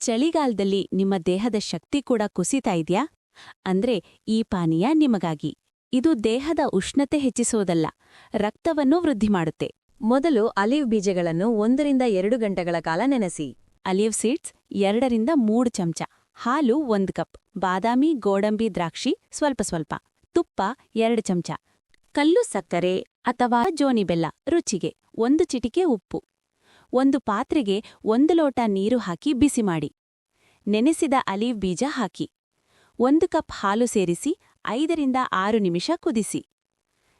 ಚಳಿಗಾಲದಲ್ಲಿ ನಿಮ್ಮ ದೇಹದ ಶಕ್ತಿ ಕೂಡ ಕುಸಿತಾ ಇದೆಯಾ? ಅಂದ್ರೆ ಈ ಪಾನೀಯ ನಿಮಗಾಗಿ. ಇದು ದೇಹದ ಉಷ್ಣತೆ ಹೆಚ್ಚಿಸೋದಲ್ಲ ರಕ್ತವನ್ನು ವೃದ್ಧಿ ಮಾಡುತ್ತೆ. ಮೊದಲು ಅಲಿವ್ ಬೀಜಗಳನ್ನು ಒಂದರಿಂದ ಎರಡು ಗಂಟೆಗಳ ಕಾಲ ನೆನೆಸಿ. ಅಲಿವ್ ಸೀಡ್ಸ್ ಎರಡರಿಂದ ಮೂರು ಚಮಚ ಹಾಲು ಒಂದು ಕಪ್ ಬಾದಾಮಿ ಗೋಡಂಬಿ ದ್ರಾಕ್ಷಿ ಸ್ವಲ್ಪ ಸ್ವಲ್ಪ ತುಪ್ಪ ಎರಡು ಚಮಚ ಕಲ್ಲು ಸಕ್ಕರೆ ಅಥವಾ ಜೋನಿ ಬೆಲ್ಲ ರುಚಿಗೆ ಒಂದು ಚಿಟಿಕೆ ಉಪ್ಪು. ಒಂದು ಪಾತ್ರೆಗೆ ಒಂದು ಲೋಟ ನೀರು ಹಾಕಿ ಬಿಸಿ ಮಾಡಿ. ನೆನೆಸಿದ ಅಲೀವ್ ಬೀಜ ಹಾಕಿ. ಒಂದು ಕಪ್ ಹಾಲು ಸೇರಿಸಿ ಐದರಿಂದ ಆರು ನಿಮಿಷ ಕುದಿಸಿ.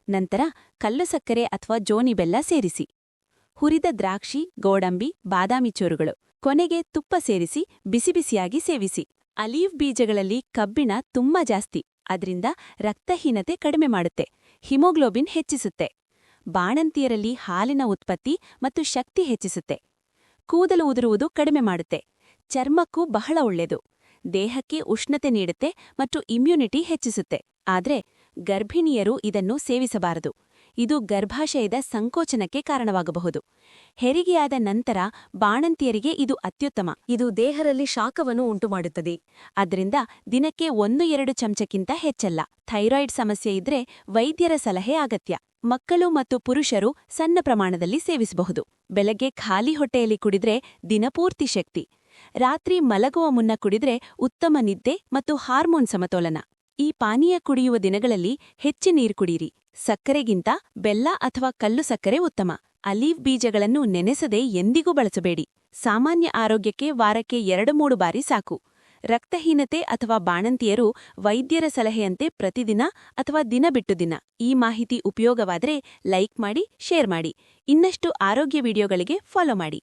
ನಂತರ ಕಲ್ಲು ಸಕ್ಕರೆ ಅಥವಾ ಜೋನಿ ಬೆಲ್ಲ ಸೇರಿಸಿ. ಹುರಿದ ದ್ರಾಕ್ಷಿ, ಗೋಡಂಬಿ, ಬಾದಾಮಿ ಚೂರುಗಳು, ಕೊನೆಗೆ ತುಪ್ಪ ಸೇರಿಸಿ ಬಿಸಿಬಿಸಿಯಾಗಿ ಸೇವಿಸಿ. ಅಲೀವ್ ಬೀಜಗಳಲ್ಲಿ ಕಬ್ಬಿಣ ತುಂಬಾ ಜಾಸ್ತಿ, ಅದರಿಂದ ರಕ್ತಹೀನತೆ ಕಡಿಮೆ ಮಾಡುತ್ತೆ, ಹಿಮೋಗ್ಲೋಬಿನ್ ಹೆಚ್ಚಿಸುತ್ತೆ. ಬಾಣಂತಿಯರಲ್ಲಿ ಹಾಲಿನ ಉತ್ಪತ್ತಿ ಮತ್ತು ಶಕ್ತಿ ಹೆಚ್ಚಿಸುತ್ತೆ. ಕೂದಲು ಉದುರುವುದು ಕಡಿಮೆ ಮಾಡುತ್ತೆ. ಚರ್ಮಕ್ಕೂ ಬಹಳ ಒಳ್ಳೆಯದು. ದೇಹಕ್ಕೆ ಉಷ್ಣತೆ ನೀಡುತ್ತೆ ಮತ್ತು ಇಮ್ಯುನಿಟಿ ಹೆಚ್ಚಿಸುತ್ತೆ. ಆದರೆ ಗರ್ಭಿಣಿಯರು ಇದನ್ನು ಸೇವಿಸಬಾರದು. ಇದು ಗರ್ಭಾಶಯದ ಸಂಕೋಚನಕ್ಕೆ ಕಾರಣವಾಗಬಹುದು. ಹೆರಿಗೆಯಾದ ನಂತರ ಬಾಣಂತಿಯರಿಗೆ ಇದು ಅತ್ಯುತ್ತಮ. ಇದು ದೇಹರಲ್ಲಿ ಶಾಖವನ್ನು ಉಂಟುಮಾಡುತ್ತದೆ. ಅದರಿಂದ ದಿನಕ್ಕೆ ಒಂದು ಎರಡು ಚಮಚಕ್ಕಿಂತ ಹೆಚ್ಚಲ್ಲ. ಥೈರಾಯ್ಡ್ ಸಮಸ್ಯೆ ಇದ್ರೆ ವೈದ್ಯರ ಸಲಹೆ ಅಗತ್ಯ. ಮಕ್ಕಳು ಮತ್ತು ಪುರುಷರು ಸಣ್ಣ ಪ್ರಮಾಣದಲ್ಲಿ ಸೇವಿಸಬಹುದು. ಬೆಳಗ್ಗೆ ಖಾಲಿ ಹೊಟ್ಟೆಯಲ್ಲಿ ಕುಡಿದ್ರೆ ದಿನಪೂರ್ತಿ ಶಕ್ತಿ. ರಾತ್ರಿ ಮಲಗುವ ಮುನ್ನ ಕುಡಿದ್ರೆ ಉತ್ತಮ ನಿದ್ದೆ ಮತ್ತು ಹಾರ್ಮೋನ್ ಸಮತೋಲನ. ಈ ಪಾನೀಯ ಕುಡಿಯುವ ದಿನಗಳಲ್ಲಿ ಹೆಚ್ಚು ನೀರು ಕುಡಿಯಿರಿ ಸಕ್ಕರೆಗಿಂತ ಬೆಲ್ಲ ಅಥವಾ ಕಲ್ಲು ಸಕ್ಕರೆ ಉತ್ತಮ. ಅಲೀವ್ ಬೀಜಗಳನ್ನು ನೆನೆಸದೆ ಎಂದಿಗೂ ಬಳಸಬೇಡಿ. ಸಾಮಾನ್ಯ ಆರೋಗ್ಯಕ್ಕೆ ವಾರಕ್ಕೆ ಎರಡು ಮೂರು ಬಾರಿ ಸಾಕು. ರಕ್ತಹೀನತೆ ಅಥವಾ ಬಾಣಂತಿಯರು ವೈದ್ಯರ ಸಲಹೆಯಂತೆ ಪ್ರತಿದಿನ ಅಥವಾ ದಿನ ಬಿಟ್ಟು ದಿನ ಈ ಮಾಹಿತಿ ಉಪಯೋಗವಾದರೆ ಲೈಕ್ ಮಾಡಿ, ಶೇರ್ ಮಾಡಿ. ಇನ್ನಷ್ಟು ಆರೋಗ್ಯ ವಿಡಿಯೋಗಳಿಗೆ ಫಾಲೋ ಮಾಡಿ.